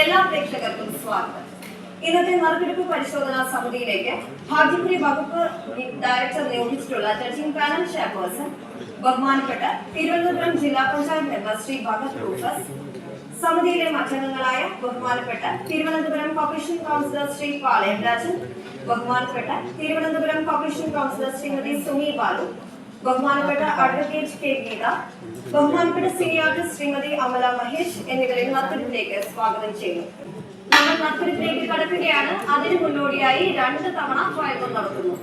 എല്ലാ പ്രേക്ഷകർക്കും സ്വാഗതം. ഇന്നത്തെ നറുക്കെടുപ്പ് പരിശോധനാ സമിതിയിലേക്ക് ഭാഗ്യപുരി വകുപ്പ് ഡയറക്ടർ നിയോഗിച്ചിട്ടുള്ള ജഡ്ജിംഗ് പാനൽ ചെയർപേഴ്സൺ ബഹുമാനപ്പെട്ട തിരുവനന്തപുരം ജില്ലാ പഞ്ചായത്ത് മെമ്പർ ശ്രീ ഭഗത് റൂഫസ് സമിതിയിലെ മറ്റംഗങ്ങളായ ബഹുമാനപ്പെട്ട തിരുവനന്തപുരം കോർപ്പറേഷൻ കൗൺസിലർ ശ്രീ പാളയം രാജൻ ബഹുമാനപ്പെട്ട തിരുവനന്തപുരം കോർപ്പറേഷൻ കൗൺസിലർ ശ്രീമതി സുമി ബാലു ബഹുമാനപ്പെട്ട അഡ്വക്കേറ്റ് കെ ഗീത ബഹുമാനപ്പെട്ട സീനിയർ ആർട്ടിസ്റ്റ് ശ്രീമതി അമല മഹേഷ് എന്നിവരെ നർത്തനത്തിലേക്ക് സ്വാഗതം ചെയ്യുന്നു. നമ്മൾ നർത്തനത്തിലേക്ക് കടക്കുകയാണ്. അതിന് മുന്നോടിയായി രണ്ട് തവണ പ്രയത്നം നടത്തുന്നു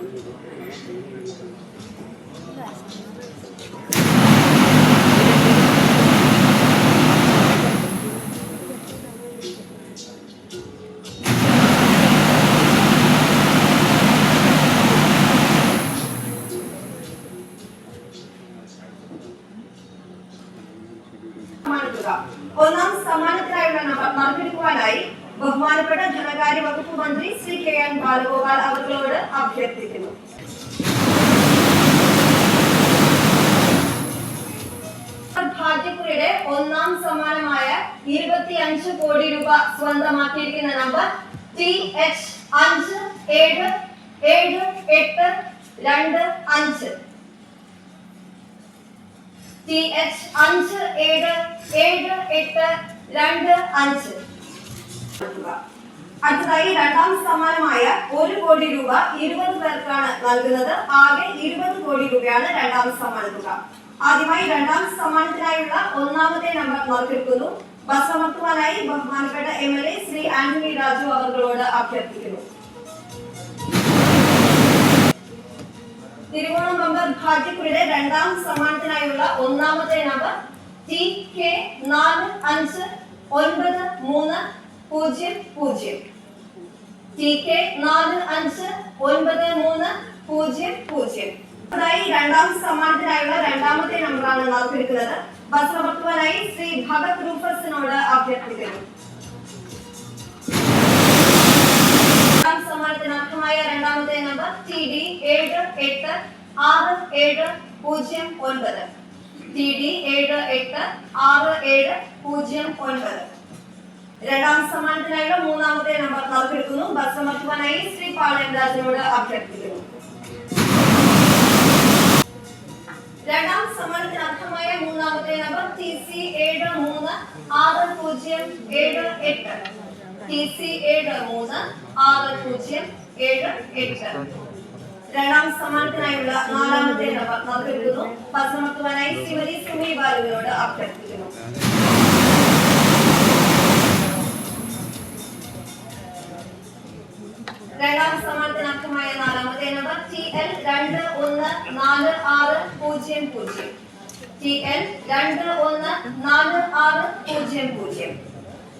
ഒന്നാം സമ്മാനത്തിനായുള്ള മറുപടിക്കുവാനായി ബഹുമാനപ്പെട്ട ധനകാര്യ വകുപ്പ് മന്ത്രി ശ്രീ കെ എൻ ബാലഗോപാൽ അവരോട് അഭ്യർത്ഥിക്കുന്നു. ഭാഗ്യപുരയുടെ ഒന്നാം സമ്മാനമായ ഇരുപത്തി അഞ്ച് കോടി രൂപ സ്വന്തമാക്കിയിരിക്കുന്ന നമ്പർ ടി എച്ച് അഞ്ച് ഏഴ് ഏഴ് എട്ട് രണ്ട് അഞ്ച്. ടി എച്ച് അഞ്ച് ഏഴ് എട്ട് രണ്ട് അഞ്ച്. അടുത്തതായി രണ്ടാം സമ്മാനമായ ഒരു കോടി രൂപ ഇരുപത് പേർക്കാണ് നൽകുന്നത്. ആകെ ഇരുപത് കോടി രൂപയാണ് രണ്ടാം സമ്മാന തുക. ആദ്യമായി രണ്ടാം സമ്മാനത്തിനായുള്ള ഒന്നാമത്തെ നമ്പർ നറുക്കെടുക്കുന്നു ബസ് അമർത്തുവാനായി ബഹുമാനപ്പെട്ട M L A Shri Antony Raju അവർകളോട് അഭ്യർത്ഥിക്കുന്നു. തിരുവോണം നമ്പർ ഭാഗ്യക്കുഴിയുടെ രണ്ടാം സമ്മാനത്തിനായുള്ള ഒന്നാമത്തെ നമ്പർ ടി കെ നാല് അഞ്ച് ഒൻപത് മൂന്ന് പൂജ്യം പൂജ്യം. ടി കെ നാല് അഞ്ച് ഒൻപത് മൂന്ന് പൂജ്യം പൂജ്യം. രണ്ടാം സമ്മാനത്തിനായുള്ള രണ്ടാമത്തെ നമ്പറാണ് നൽകിയിരിക്കുന്നത് അമർത്തുവാനായി ശ്രീ ഭഗത് റൂഫസിനോട് അഭ്യർത്ഥിക്കുന്നു. രണ്ടാം സമ്മാനത്തിന് രണ്ടാമത്തെ നമ്പർ ടി ഡി ഏഴ് എട്ട് ആറ് ഏഴ് പൂജ്യം ഒൻപത്. ടി ഡി എട്ട് ആറ് ഏഴ് പൂജ്യം ഒൻപത്. രണ്ടാം സമ്മാനത്തിനായുള്ള മൂന്നാമത്തെ നമ്പർ നറുക്കെടുക്കുന്നു ബസ് അമർത്തുവാനായി ശ്രീ പാളയം രാജനോട് അഭ്യർത്ഥിക്കുന്നു. രണ്ടാം സമ്മാനത്തിന് അർഹമായ മൂന്നാമത്തെ നമ്പർ ടി സി ഏഴ് മൂന്ന് ആറ് പൂജ്യം ഏഴ് എട്ട്. ടി സി ഏഴ് മൂന്ന് ആറ് പൂജ്യം ഏഴ് എട്ട്. രണ്ടാം സമ്മാനത്തിനായുള്ള നാലാമത്തെ നറുക്കെടുക്കുന്നു അമർത്തുവാനായി ശ്രീമതി സുമി ബാലുവിനോട് അഭ്യർത്ഥിക്കുന്നു. രണ്ടാം നാലാമത്തെ നമ്പർ ടി എൽ രണ്ട് ഒന്ന് നാല് ആറ് പൂജ്യം പൂജ്യം. ടി എൽ രണ്ട് ഒന്ന് നാല് ആറ് പൂജ്യം പൂജ്യം.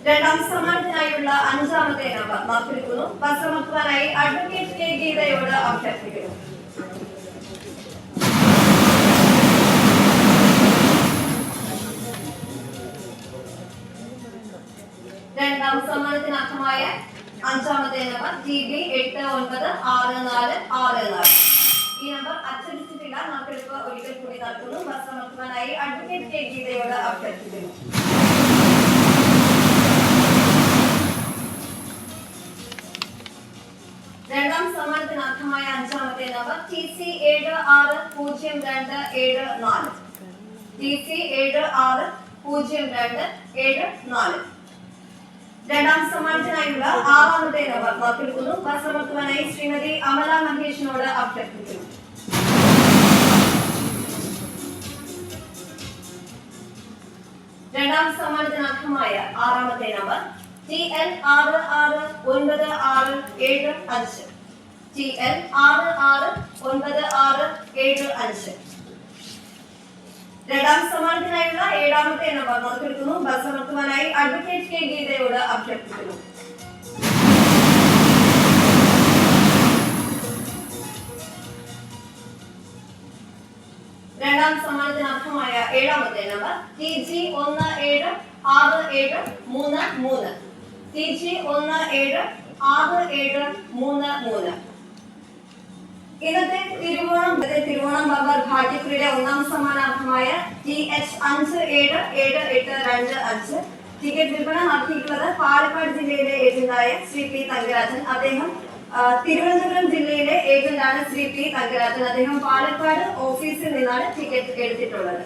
രണ്ടാം സമ്മാനത്തിനായുള്ള അഞ്ചാമത്തെ നമ്പർ ബസ് അമർത്തുവാനായി അഡ്വക്കേറ്റ് കെ ഗീതയോട് അഭ്യർത്ഥിക്കുന്നു. രണ്ടാം സമ്മാനത്തിന് അർഹമായ അഞ്ചാമത്തെ നമ്പർ ജി ബി എട്ട് ഒൻപത് ആറ് നാല് ആറ് നാല്. ഈ നമ്പർ അച്ചടിച്ചിട്ടില്ല. നറുക്കെടുപ്പ് ഒരിക്കൽ കൂടി നടത്തുന്നു ബസ് അമർത്തുവാനായി അഡ്വക്കേറ്റ് കെ ഗീതയോട് അഭ്യർത്ഥിക്കുന്നു. നമ്പർ ടി സി ഏഴ് ആറ് പൂജ്യം രണ്ട് ഏഴ് നാല്. ടി സി ഏഴ് ആറ് പൂജ്യം രണ്ട് ഏഴ് നാല്. രണ്ടാം സമ്മാനത്തിനായുള്ള ആറാമത്തെ നമ്പർ വാക്കെടുക്കുന്നു. ബസ് ശ്രീമതി അമല മഹേഷിനോട് രണ്ടാം സമ്മാനത്തിന് ആറാമത്തെ നമ്പർ ടി എൽ ആറ് ആറ് ഒൻപത് ആറ് ഏഴ് അഞ്ച്. ടി എൽ ആറ് ആറ് ഒൻപത് ആറ് ഏഴ് അഞ്ച്. രണ്ടാം സമ്മാനത്തിനായുള്ള ഏഴാമത്തെ നമ്പർ നറുക്കെടുക്കുന്നു ബസ് അമർത്തുവാനായി അഡ്വക്കേറ്റ് കെ ഗീതയോട് അഭ്യർത്ഥിക്കുന്നു. രണ്ടാം സമ്മാനത്തിന് ഏഴാമത്തെ നമ്പർ ടി ജി ഒന്ന് ഏഴ് ആറ് ഏഴ് മൂന്ന് മൂന്ന്. ടി ജി ഒന്ന് ഏഴ് ആറ് ഏഴ് മൂന്ന് മൂന്ന്. ഇന്നത്തെ തിരുവോണം തിരുവോണം ബാബർ ഭാഗ്യക്കുറിയുടെ ഒന്നാം സമ്മാനാർത്ഥമായ ടി എച്ച് അഞ്ച് ഏഴ് ഏഴ് എട്ട് രണ്ട് അഞ്ച്. ടിക്കറ്റ് വിൽപ്പന നടത്തിയിട്ടുള്ളത് പാലക്കാട് ജില്ലയിലെ ഏജന്റായ ശ്രീ പി തങ്കരാജൻ. അദ്ദേഹം തിരുവനന്തപുരം ജില്ലയിലെ ഏജന്റാണ് ശ്രീ പി തങ്കരാജൻ. അദ്ദേഹം പാലക്കാട് ഓഫീസിൽ നിന്നാണ് ടിക്കറ്റ് എടുത്തിട്ടുള്ളത്.